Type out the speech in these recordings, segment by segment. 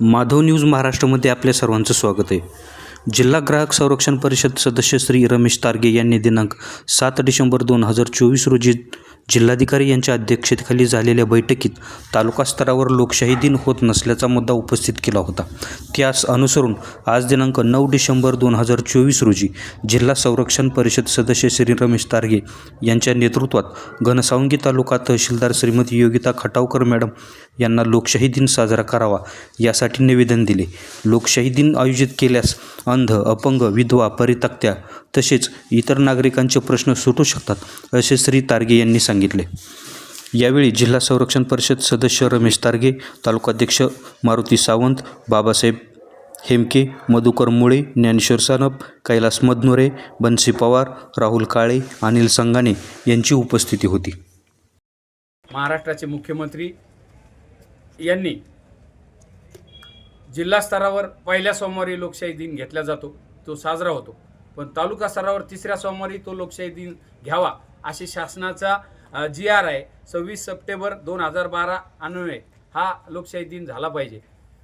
Madhav news महाराष्ट्रामध्ये आपल्या सर्वांचं स्वागत आहे. जिल्हा ग्राहक संरक्षण परिषद सदस्य श्री रमेश तारगे यांनी दिनांक सात डिसेंबर दोन हजार चोवीस रोजी जिल्हाधिकारी यांच्या अध्यक्षतेखाली झालेल्या बैठकीत तालुका स्तरावर लोकशाही दिन होत नसल्याचा मुद्दा उपस्थित केला होता. त्यास अनुसरून आज दिनांक नऊ डिसेंबर दोन हजार चोवीस रोजी जिल्हा संरक्षण परिषद सदस्य श्री रमेश तारगे यांच्या नेतृत्वात घनसावंगी तालुका तहसीलदार श्रीमती योगिता खटावकर मॅडम यांना लोकशाही दिन साजरा करावा यासाठी निवेदन दिले. लोकशाही दिन आयोजित केल्यास अंध अपंग विधवा परितक्त्या तसेच इतर नागरिकांचे प्रश्न सुटू शकतात असे श्री तारगे यांनी सांगितले. यावेळी जिल्हा संरक्षण परिषद सदस्य रमेश तारगे तालुकाध्यक्ष मारुती सावंत बाबासाहेब हेमके मधुकर मुळे ज्ञानेश्वर सानप कैलास मदनुरे बन्सी पवार राहुल काळे अनिल संगाने यांची उपस्थिती होती. महाराष्ट्राचे मुख्यमंत्री यांनी जिल्हा स्तरावर पहिल्या सोमवारी लोकशाही दिन घेतला जातो तो साजरा होतो. पण तालुका स्तरावर तिसऱ्या सोमवारी तो लोकशाही दिन घ्यावा अशी शासनाचा जी आर आहे. सव्वीस सप्टेंबर दोन हजार बारा अन्वये हा लोकशाही दिन झाला पाहिजे.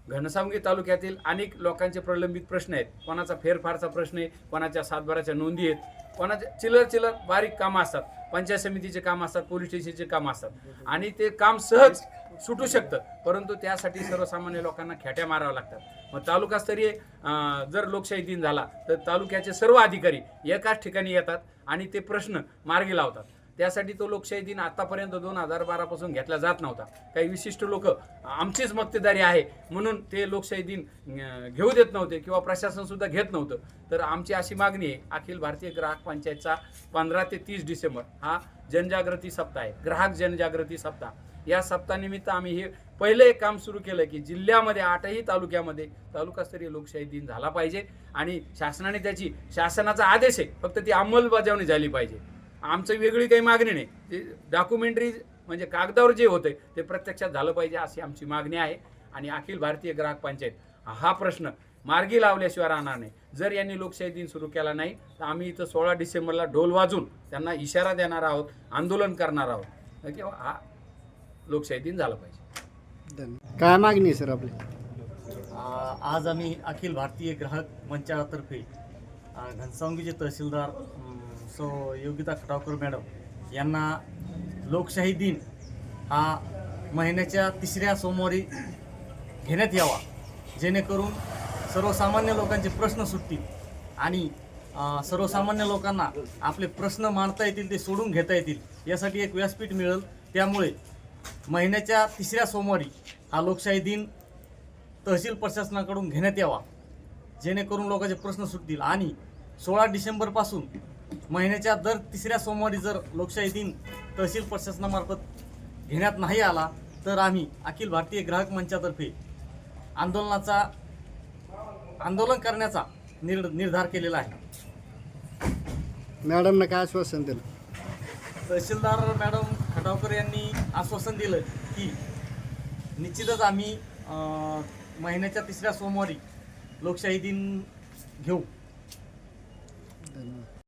घनसावंगी तालुक्यातील अनेक लोकांचे प्रलंबित प्रश्न आहेत. कोणाचा फेरफारचा प्रश्न आहे कोणाच्या सातबाराच्या नोंदी आहेत कोणाच्या चिलर चिलर बारीक कामं असतात पंचायत समितीचे काम असतात पोलीस स्टेशनचे काम असतात. आणि ते काम सहज सुटू शकतं. परंतु त्यासाठी सर्वसामान्य लोकांना खेट्या माराव्या लागतात. मग तालुकास्तरीय जर लोकशाही दिन झाला तर तालुक्याचे सर्व अधिकारी एकाच ठिकाणी येतात आणि ते प्रश्न मार्गी लावतात. त्यासाठी तो लोकशाही दिन आतापर्यंत दोन हजार बारापासून घेतला जात नव्हता. काही विशिष्ट लोक आमचीच मक्तेदारी आहे म्हणून ते लोकशाही दिन घेऊ देत नव्हते किंवा प्रशासन सुद्धा घेत नव्हतं. तर आमची अशी मागणी आहे अखिल भारतीय ग्राहक पंचायतचा पंधरा ते तीस डिसेंबर हा जनजागृती सप्ताह आहे. ग्राहक जनजागृती सप्ताह. या सप्ताहानिमित्त आम्ही हे पहिलं एक काम सुरू केलं की जिल्ह्यामध्ये आठही तालुक्यामध्ये तालुकास्तरीय लोकशाही दिन झाला पाहिजे आणि शासनाने त्याची शासनाचा आदेश आहे फक्त ती अंमलबजावणी झाली पाहिजे. आमचं वेगळी काही मागणी नाही. ते डॉक्युमेंटरी म्हणजे कागदावर जे होते ते प्रत्यक्षात झालं पाहिजे अशी आमची मागणी आहे. आणि अखिल भारतीय ग्राहक पंचायत हा प्रश्न मार्गी लावल्याशिवाय राहणार नाही. जर यांनी लोकशाही दिन सुरू केला नाही तर आम्ही इथं सोळा डिसेंबरला ढोल वाजून त्यांना इशारा देणार आहोत आंदोलन करणार आहोत. हा लोकशाही दिन झाला पाहिजे. काय मागणी आहे सर आपली? आज आम्ही अखिल भारतीय ग्राहक मंचातर्फे घनसावंगीचे तहसीलदार सो योगिता खटावकर मॅडम यांना लोकशाही दिन हा महिन्याच्या तिसऱ्या सोमवारी घेण्यात यावा. जेणेकरून सर्वसामान्य लोकांचे प्रश्न सुटतील आणि सर्वसामान्य लोकांना आपले प्रश्न मांडता येतील ते सोडून घेता येतील यासाठी एक व्यासपीठ मिळेल. त्यामुळे महिन्याच्या तिसऱ्या सोमवारी हा लोकशाही दिन तहसील प्रशासनाकडून घेण्यात यावा. जेणेकरून लोकांचे प्रश्न सुटतील. आणि सोळा डिसेंबरपासून महिन्याच्या दर तिसऱ्या सोमवारी जर लोकशाही दिन तहसील प्रशासनामार्फत घेण्यात नाही आला तर आम्ही अखिल भारतीय ग्राहक मंचातर्फे आंदोलनाचा आंदोलन करण्याचा निर् निर्धार केलेला आहे. मॅडमनं काय आश्वासन दिलं? तहसीलदार मॅडम खटावकर यांनी आश्वासन दिलं की निश्चितच आम्ही महिन्याच्या तिसऱ्या सोमवारी लोकशाही दिन घेऊ. धन्यवाद.